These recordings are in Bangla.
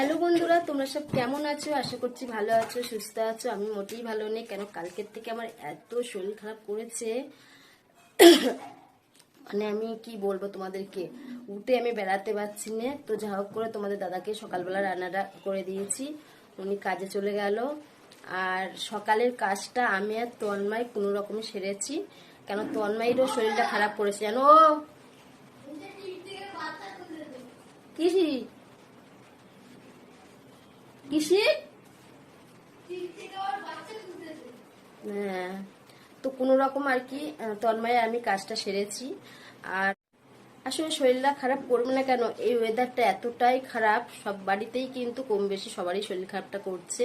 হ্যালো বন্ধুরা, তোমরা সব কেমন আছো? আশা করছি ভালো আছো, সুস্থ আছো। আমি মোটেই ভালো নেই, কেন কালকের থেকে আমার এত শরীর খারাপ করেছে। মানে আমি কি বলব তোমাদেরকে, উঠে আমি বেড়াতে পারছি না। তো যা হোক করে তোমাদের দাদাকে সকালবেলা রান্নাটা করে দিয়েছি। উনি কাজে চলে গেল। আর সকালের কাজটা আমি আর তন্ময় কোনো রকমে সেরেছি। কেন তন্ময়েরও শরীরটা খারাপ করেছে জানো? ও কিসি? কিসি হ্যাঁ তো কোনো রকম আর কি তন্ময়ে আমি কাজটা সেরেছি। আর আসলে শরীরটা খারাপ করবে না কেন? এই ওয়েদারটা এতটাই খারাপ সব বাড়িতেই কিন্তু কম বেশি সবারই শরীর খারাপটা করছে।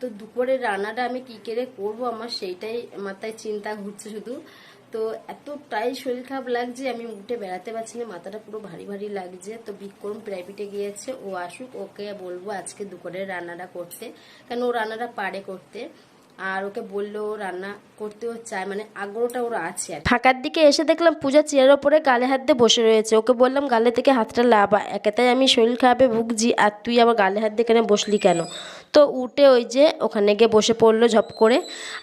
তো দুপুরের রান্নাটা আমি কি করে করব? আমার সেইটাই মাথায় চিন্তা ঘুরছে শুধু। তো এতটাই শরীর খারাপ লাগছে, আমি উঠে বেড়াতে পারছি না, মাথাটা পুরো ভারী ভারী লাগছে। তো বিক্রম প্রাইভেটে গিয়েছে, ও আসুক, ওকে বলব আজকে দুপুরের রান্নাটা করতে। কেন ও রান্নাটা পারে করতে? আর ওকে বলল রান্না করতেও চায় মানে আগ্রহটা ওর আছে আর। ফাঁকার দিকে এসে দেখলাম পূজা চেয়ারের ওপরে গালে হাত দিয়ে বসে রয়েছে। ওকে বললাম, গালে থেকে হাতটা লাভা একেতাই আমি শরীর খারাপে ভুগছি, আর তুই আবার গালে হাত দিয়ে কেন বসলি কেন? তো উঠে ওই যে ওখানে গিয়ে বসে পড়ল, ঝপ করে।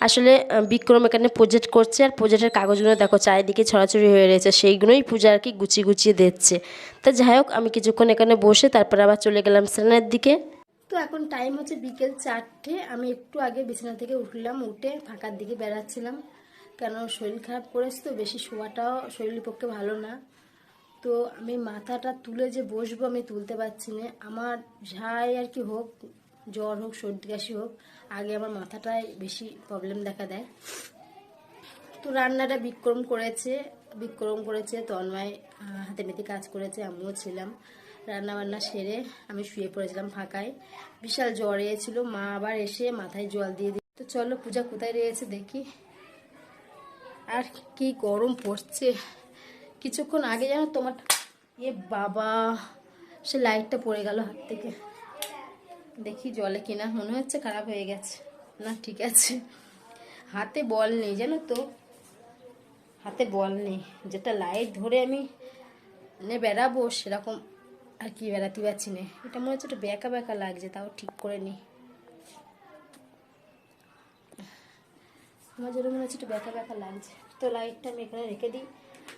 আসলে বিক্রম এখানে প্রজেক্ট করছে আর প্রজেক্টের কাগজগুলো দেখো চারিদিকে ছড়াছড়ি হয়ে রয়েছে, সেইগুলোই পূজা আর কি গুছিয়ে গুছিয়ে দিচ্ছে। তা যাই হোক, আমি কিছুক্ষণ এখানে বসে তারপর আবার চলে গেলাম স্নানের দিকে। তো এখন টাইম হচ্ছে বিকেল চারটে, আমি একটু আগে বিছানা থেকে উঠলাম, উঠে ফাঁকার দিকে বেড়াচ্ছিলাম। কেন শরীর খারাপ করেছে তো, বেশি শোয়াটাও শরীরের পক্ষে ভালো না। তো আমি মাথাটা তুলে যে বসবো আমি তুলতে পারছি না। আমার যাই আর কি হোক জ্বর হোক, সর্দি কাশি হোক, আগে আমার মাথাটায় বেশি প্রবলেম দেখা দেয়। তো রান্নাটা বিক্রম করেছে বিক্রম করেছে, তন্ময় হাতে মেতে কাজ করেছে, আমিও ছিলাম। রান্না বান্না সেরে আমি শুয়ে পড়েছিলাম ফাঁকায়। বিশাল জ্বর এসেছিল, মা আবার এসে মাথায় জল দিয়ে দিল। তো চলো, পূজা কোথায় রয়েছে দেখি। আর কি গরম পড়ছে। কিছুক্ষণ আগে জানো তোমার, এ বাবা, সে লাইটটা পড়ে গেল হাত থেকে। দেখি জলে কিনা, মনে হচ্ছে খারাপ হয়ে গেছে। না, ঠিক আছে। হাতে বল নেই, জানো তো? হাতে বল নেই। যেটা লাইট ধরে আমি মানে বেড়াবো, সেরকম আর কি বেড়াতে পারছি না। এটা মনে হচ্ছে একটু বেঁকা বেঁকা লাগছে, তাও ঠিক করে নি আমার যেন মনে হচ্ছে একটু বেঁকা বেঁকা লাগছে। তো লাইটটা আমি এখানে রেখে দিই।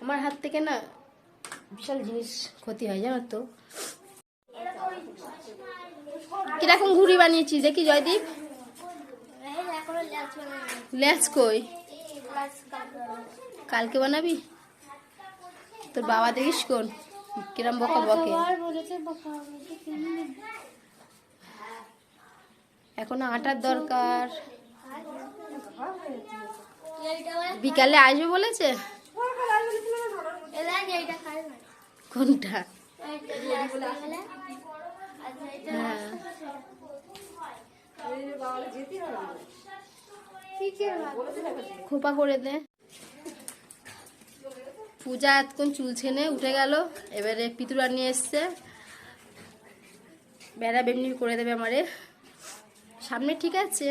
আমার হাত থেকে না বিশাল জিনিস ক্ষতি হয়, জানো তো? কীরকম ঘুড়ি বানিয়েছিস দেখি জয়দীপ। ল্যাচ কই? কালকে বানাবি? তোর বাবা দেখিস কোন? কিরম বকা বকে। এখন আটার দরকার। বিকালে আসবে বলেছে? কোনটা? হ্যাঁ। খোপা করে দে। পূজা এতক্ষণ চুল ছেনে উঠে গেল। এবারে পিতুরা নিয়ে এসছে। বেড়া বেমনি করে দেবে আমারে। সামনে ঠিক আছে।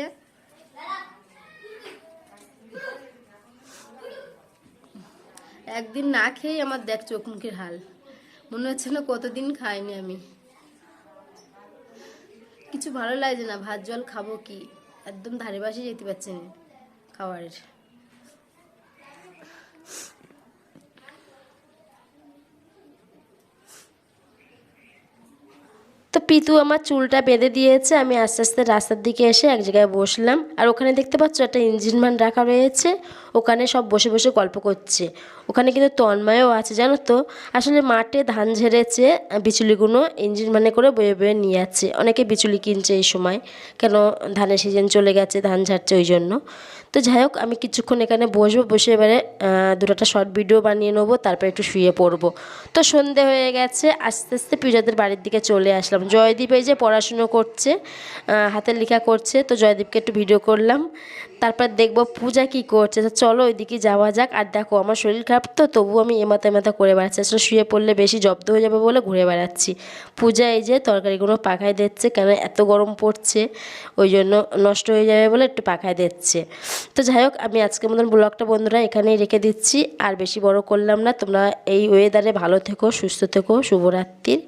একদিন না খেয়েই আমার দেখ চোখ মুখের হাল। মনে হচ্ছে না কতদিন খাইনি আমি। কিছু ভালো লাগছে না, ভাত জল খাব কি? একদম ধারে পাশে যেতে পারছি না খাবারের। পিতু আমার চুলটা বেঁধে দিয়েছে, আমি আস্তে আস্তে রাস্তার দিকে এসে এক জায়গায় বসলাম। আর ওখানে দেখতে পাচ্ছ একটা ইঞ্জিন মান রাখা রয়েছে, ওখানে সব বসে বসে গল্প করছে। ওখানে কিন্তু তন্ময়ও আছে, জানো তো? আসলে মাঠে ধান ঝেড়েছে বিচুলিগুলো ইঞ্জিন মানে করে বয়ে বয়ে নিয়ে যাচ্ছে। অনেকে বিচুলি কিনছে এই সময়, কেন ধানের সিজন চলে গেছে, ধান ঝাড়ছে ওই জন্য। তো যাই হোক, আমি কিছুক্ষণ এখানে বসবো, বসে এবারে দুটোটা শর্ট ভিডিও বানিয়ে নেব, তারপর একটু শুয়ে পড়ব। তো সন্ধে হয়ে গেছে, আস্তে আস্তে পূজাদের বাড়ির দিকে চলে আসলাম। জয়দীপ এই যে পড়াশুনো করছে হাতের লেখা করছে, তো জয়দীপকে একটু ভিডিও করলাম। তারপর দেখব পূজা কি করছে, তো চলো ওইদিকে যাওয়া যাক। আর দেখো, আমার শরীর খারাপ তো তবু আমি এমাথা এমাথা করে বেড়াচ্ছি। আসলে শুয়ে পড়লে বেশি জব্দ হয়ে যাবে বলে ঘুরে বেড়াচ্ছি। পূজা এই যে তরকারিগুলো পাখায় দিচ্ছে, কেন এত গরম পড়ছে, ওই জন্য নষ্ট হয়ে যাবে বলে একটু পাখায় দিচ্ছে। তো যাই হোক, আমি আজকের মতন ব্লগটা বন্ধুরা এখানেই রেখে দিচ্ছি। আর বেশি বড় করলাম না, তোমরা এই ওয়েদারে ভালো থেকো, সুস্থ থেকো শুভরাত্রির